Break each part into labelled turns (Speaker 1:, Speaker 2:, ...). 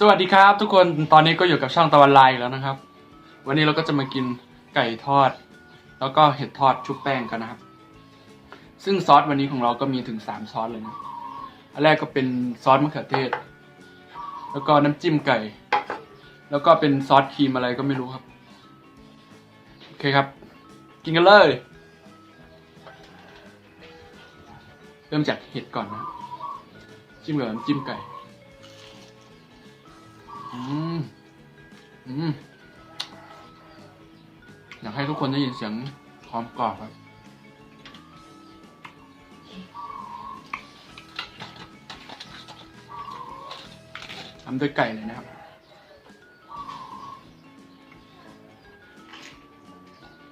Speaker 1: สวัสดีครับทุกคนตอนนี้ก็อยู่กับช่องตะวันไลน์แล้วนะครับ วันนี้เราก็จะมากินไก่ทอด แล้วก็เห็ดทอดชุบแป้งกันนะครับ ซึ่งซอสวันนี้ของเราก็มีถึงสามซอสเลยนะอันแรกก็เป็นซอสมะเขือเทศ แล้วก็น้ำจิ้มไก่ แล้วก็เป็นซอสครีมอะไรก็ไม่รู้ครับโอเคครับ กินกันเลย เริ่มจากเห็ดก่อนนะจิ้มกับน้ำจิ้มไก่ อืม อืม อยากให้ทุกคนได้ยินเสียงความกรอบครับ ทำด้วยไก่เลยนะครับ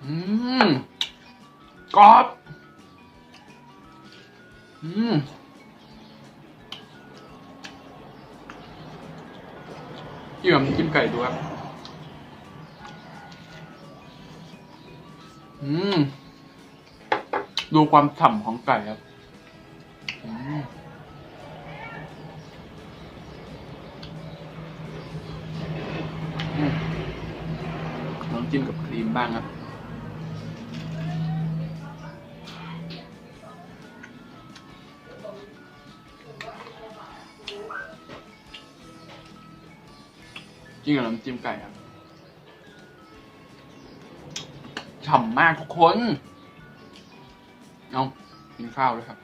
Speaker 1: อืมกรอบ อืม จิ้มกับน้ำจิ้มไก่ดูครับ อืม ดูความฉ่ำของไก่ครับอืมลองจิ้มกับครีมบ้างครับ จิ้มกับน้ำจิ้มไก่ครับฉ่ำมากทุกคน เอากินข้าวด้วยครับ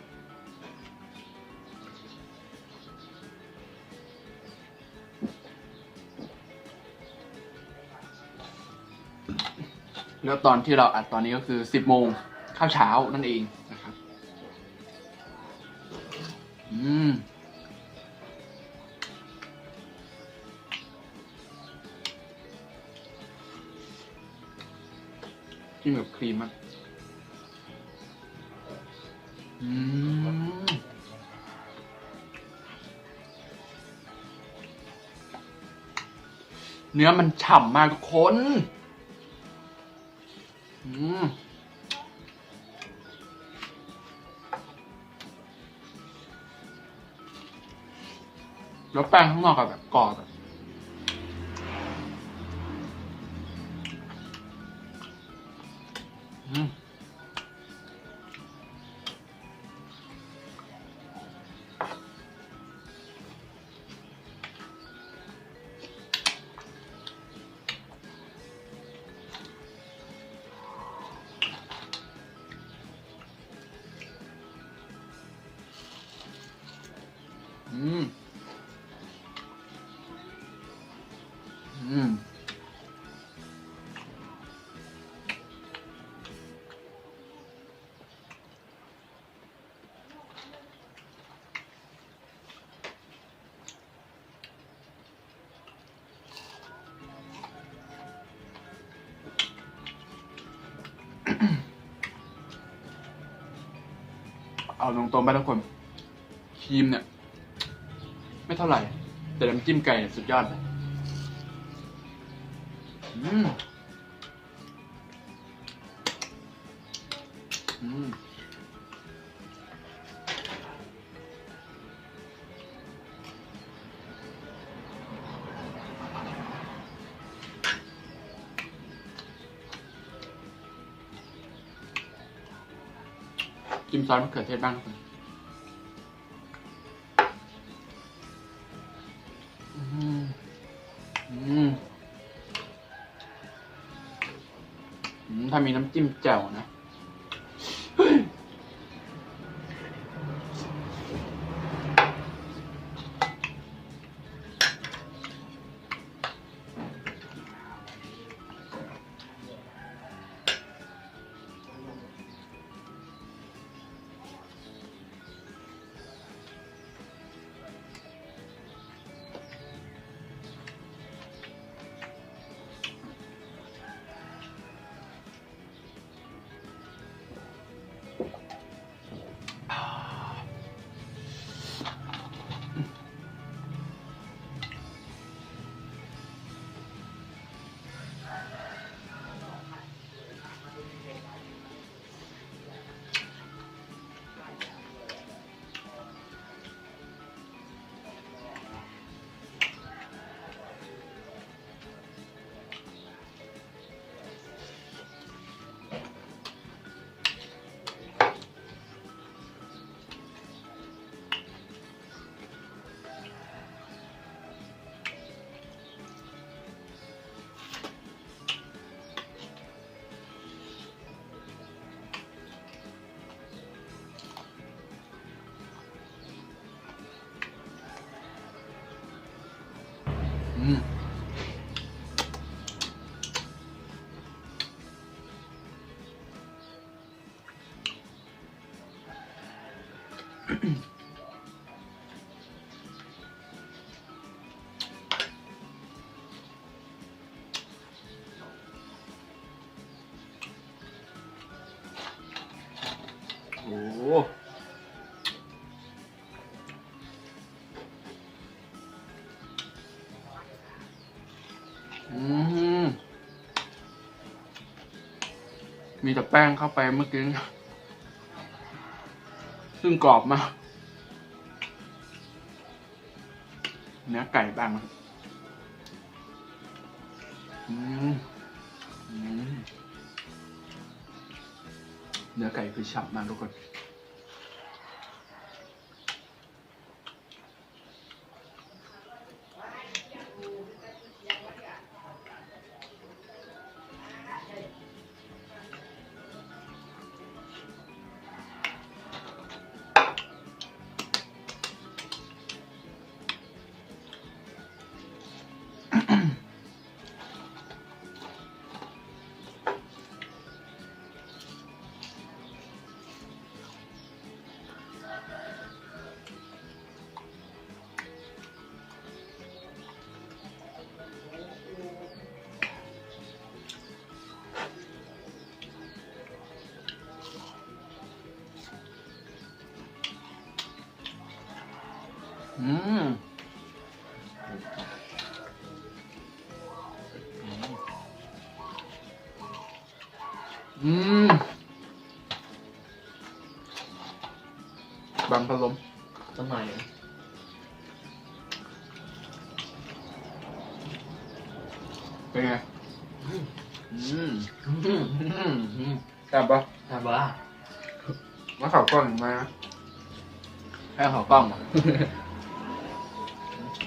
Speaker 1: แล้วตอนที่เราอัดตอนนี้ก็คือสิบโมงข้าวเช้านั่นเองนะครับ อืม จิ้มกับครีมอะอืมเนื้อมันฉ่ำมากทุกคน อืมแล้วแป้งข้างนอกอะแบบกรอบอะอื เอาตรงๆไปทุกคนครีมเนี่ย ไม่เท่าไหร่ แต่น้ำจิ้มไก่เนี่ยสุดยอดเลย อืม จิ้มซอสมะเขือเทศบ้างครับถ้ามีน้ำจิ้มแจ่วนะ โอ้โหมีแต่แป้งเข้าไปเมื่อกี้ ซึ่งกรอบมาก เนื้อไก่บ้างมอืมเนื้อไก่คือฉ่ำมากทุกคน อืมอืมบางพลม
Speaker 2: ทำไม
Speaker 1: เป็นไงอืม
Speaker 2: อืม
Speaker 1: อืมอืมแซ่บปะ
Speaker 2: ทำบ้า
Speaker 1: มาข่าวกล้องมาให้ข่าวกล้องเหรอ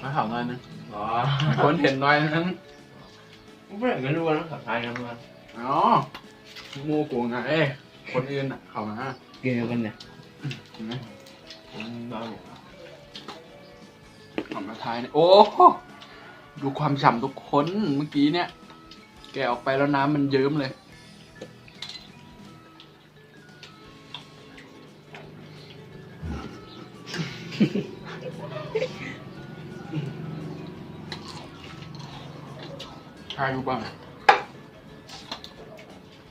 Speaker 1: มาข่าวหน่อยนึง
Speaker 2: อ๋อ
Speaker 1: คนเห็นหน่อยนึง
Speaker 2: ไม่อยากจะรู้นะขับไทยนะมัน
Speaker 1: อ๋อหมูกูไงเอ้ยคนอื่นอะเขามา
Speaker 2: กินกันเนี่ย
Speaker 1: เห็นไหม
Speaker 2: ผมบ้า
Speaker 1: ออกมาทายเนี่ยโอ้โหดูความฉ่ำทุกคนเมื่อกี้เนี่ย แกะออกไปแล้วน้ำมันเยิ้มเลย ดูบ้าง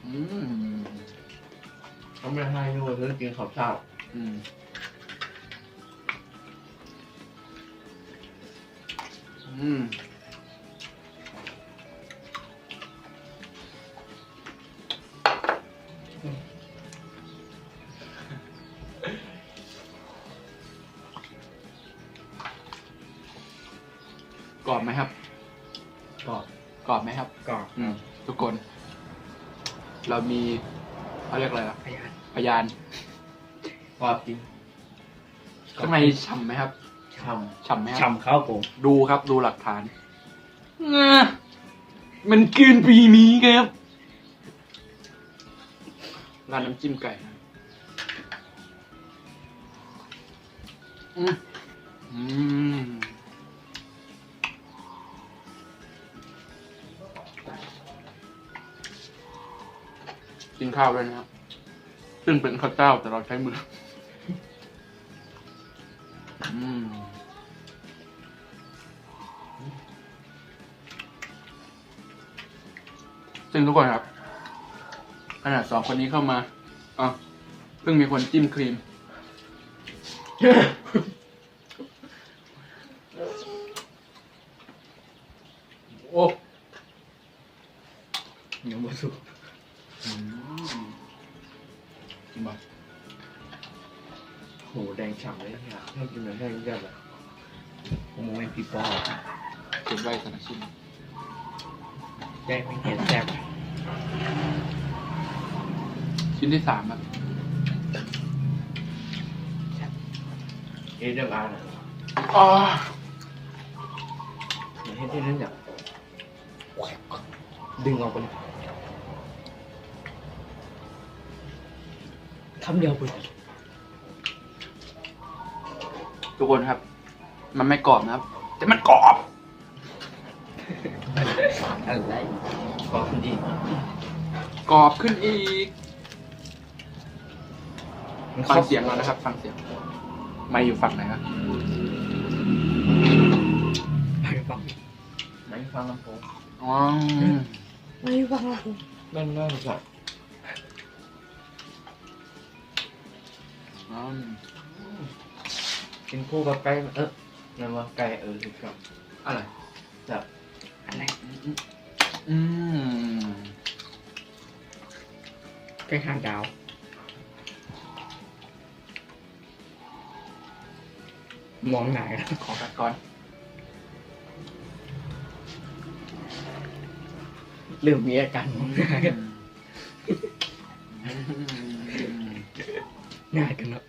Speaker 1: อืม
Speaker 2: เขาไม่ให้ด้วยเพื่อกินข้าวเช้า
Speaker 1: อืมอืมกรอบไหมครับ
Speaker 2: ก็
Speaker 1: กรอบไหมครับ
Speaker 2: ก็
Speaker 1: อืมทุกคน เรามีเขาเรียกอะไรล่ะ
Speaker 2: พยาน
Speaker 1: พยาน
Speaker 2: กรอบจริง
Speaker 1: ข้างในฉ่ำไหมครับ
Speaker 2: ช่
Speaker 1: ฉ่ำไหมำครับ
Speaker 2: ช่ำข้าวผม
Speaker 1: ดูครับดูหลักฐานงามันเกินปีนี้ครับร้านน้ำจิ้มไก่นะอืมอืม กินข้าวด้วยนะครับ ซึ่งเป็นข้าวเจ้าแต่เราใช้มือ อืมซึ่งทุกคนครับขนาดสองคนนี้เข้ามาอะเพิ่งมีคนจิ้มครีม
Speaker 2: โหแดงฉ่ำเลยเนี่ยถ้ากินแบบแห้งก็แบบผมมองเป็นพี่ปอ
Speaker 1: เก็บไว้สนักชิ้น
Speaker 2: แดงไม่เห็นแซ่บ
Speaker 1: ชิ้นที่สามครับ
Speaker 2: เอเดอร์อาร์นะ
Speaker 1: อ๋อ
Speaker 2: เหมือนให้ที่นั่นเนี่ยดึงออกไปเลยคำเดียวไปเลย
Speaker 1: ทุกคนครับ มันไม่กรอบนะครับ แต่มันกรอบ
Speaker 2: ออะไรขอบคุณอีก
Speaker 1: กรอบขึ้นอีกฟังเสียงแล้วนะครับ ฟังเสียง ไม่อยู่ฝั่งไหนครับ
Speaker 2: ไปฟังไม่ฟังลำโพง
Speaker 1: อ๋อ
Speaker 3: ไม่ฟังเรา
Speaker 2: นั่นนั่นสัตว์
Speaker 1: อืม
Speaker 2: กินคู่กับไก่เออนั่นว่าไก่เออถูกต้อง
Speaker 1: อะไร
Speaker 2: จับ
Speaker 3: อะไร
Speaker 1: อืม
Speaker 3: ใกล้ข้างดาวมองไหนอะ
Speaker 1: ขอกัดก่อน
Speaker 3: เริ่มมีอาการมองหน้ากันง่ายกันเนอะ
Speaker 1: อืม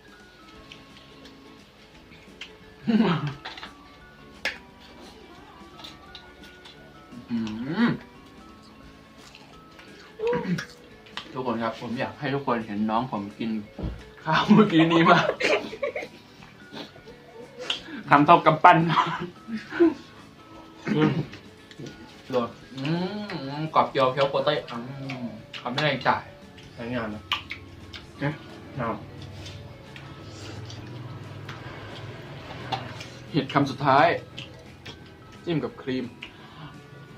Speaker 1: ทุกคนครับ ผมอยากให้ทุกคนเห็นน้องผมกินข้าวเมื่อกี้นี้มากทำเท่ากับปั้นโดดอืมกรอบเกียวเคี้ยวโปเต้อืมคำไม่ได้จ่าย
Speaker 2: ใช้งานนะ
Speaker 3: นะ
Speaker 1: เห็ดคำสุดท้าย จิ้มกับครีม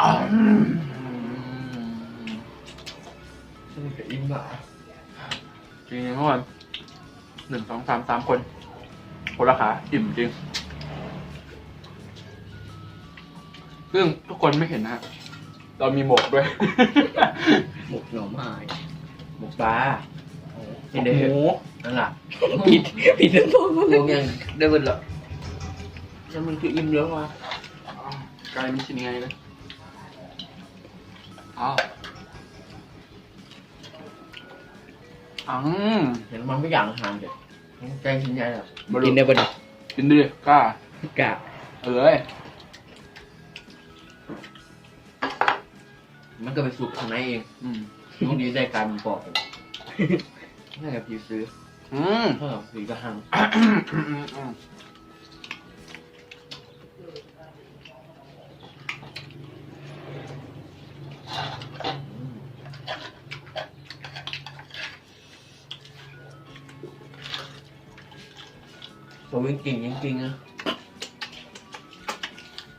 Speaker 1: อืมำ
Speaker 2: อิ่มอะ
Speaker 1: จริงๆเมื่อวานหนึ่งสองสามสามคนคนละขาอิ่มจริง ซึ่งทุกคนไม่เห็นนะฮะเรามีหมกด้วย
Speaker 3: หมกหน่อไม้
Speaker 2: หมกปลา
Speaker 1: หม
Speaker 2: นี่
Speaker 1: ก
Speaker 2: เด้
Speaker 1: หมู
Speaker 2: นั่นแหละ
Speaker 3: ผิดผิดทั้งสองคน
Speaker 2: ม
Speaker 3: เล
Speaker 2: อง
Speaker 3: ย
Speaker 2: ยังได้เบิดละ แล้วมันคืออิ่มเยอะว่ะ
Speaker 1: กลายเป็นชิ้นไงเลยอ้าวอัง
Speaker 2: เห็นมันไม่อย่างอาหารเด็ดใจชิ้นใหญ่แบบ
Speaker 1: บ
Speaker 3: กิ
Speaker 1: ริ
Speaker 3: นได้ปะเนี่ย
Speaker 1: กินดิกล้ากะเอาเลย
Speaker 2: มันก็ไปสุกข้างในเอง
Speaker 1: อืม
Speaker 2: ต้องดีใจการมันปอกน่าจะพีซื้อ
Speaker 1: อืม
Speaker 2: เท่ากับสีกระหัง ตัววิ่งกิ่งจริงๆนะ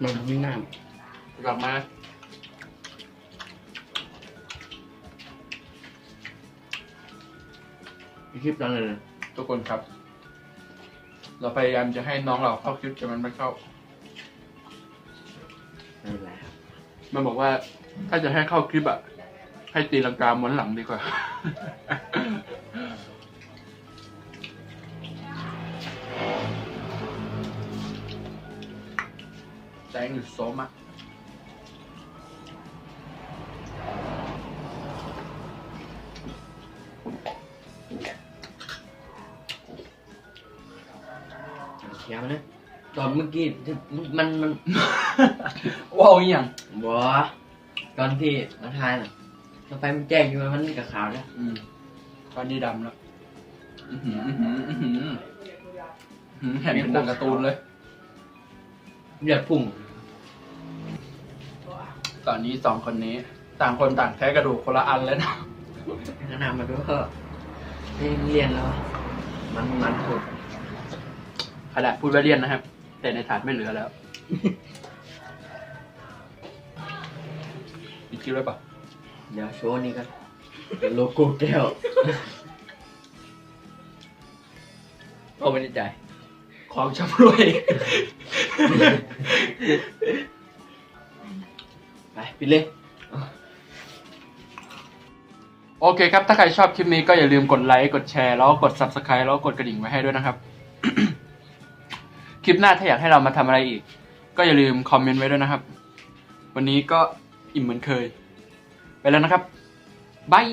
Speaker 3: มันไม่น่าก
Speaker 1: ลับมา
Speaker 2: มีคลิปนั้นเลยนะ
Speaker 1: ทุกคนครับ เราพยายามจะให้น้องเราเข้าคลิปแต่มันไม่เข้า
Speaker 2: ไม่เป็นไรครับ
Speaker 1: มันบอกว่าถ้าจะให้เข้าคลิปอะให้ตีลังกาม้วนหลังดีกว่า Thank you so much
Speaker 2: เขียวนะตอนเมื่อกี้ที่มันมัน
Speaker 1: ว้าวอหย่าง
Speaker 2: บัวตอนที่มาทายน่ะสไฟมันแจ้งอยู่ว่ามันกับขาวแล้ว
Speaker 1: อืมตอนนี้ดำแล้วอื้อหืออื้อหืออื้อหืออื้อหือเห็นเป็นหนังการ์ตูนเลย
Speaker 2: เลือดพุ่ง
Speaker 1: ตอนนี้สองคนนี้ต่างคนต่างแท้กระดูกคนละอันเลยนะ
Speaker 2: ขนาดมาด้วยก็นี่เรียนแล้ว มันมันสุด
Speaker 1: ขนาดพูดว่าเลี่ยนนะครับ แต่ในถาดไม่เหลือแล้วมีคิวด้วยปะ
Speaker 2: เดี๋ยวโชว์นี่กันเป็นโลโก้แก้ว
Speaker 3: โอ้ไม่ได้ใจาย
Speaker 1: ของชำรวย
Speaker 2: ไปปิดเลย
Speaker 1: โอเคครับ ถ้าใครชอบคลิปนี้ก็อย่าลืมกดไลค์ กดแชร์ แล้วกด subscribe แล้วกดกระดิ่งไว้ให้ด้วยนะครับ คลิปหน้าถ้าอยากให้เรามาทำอะไรอีก ก็อย่าลืมคอมเมนต์ไว้ด้วยนะครับ วันนี้ก็อิ่มเหมือนเคย ไปแล้วนะครับบาย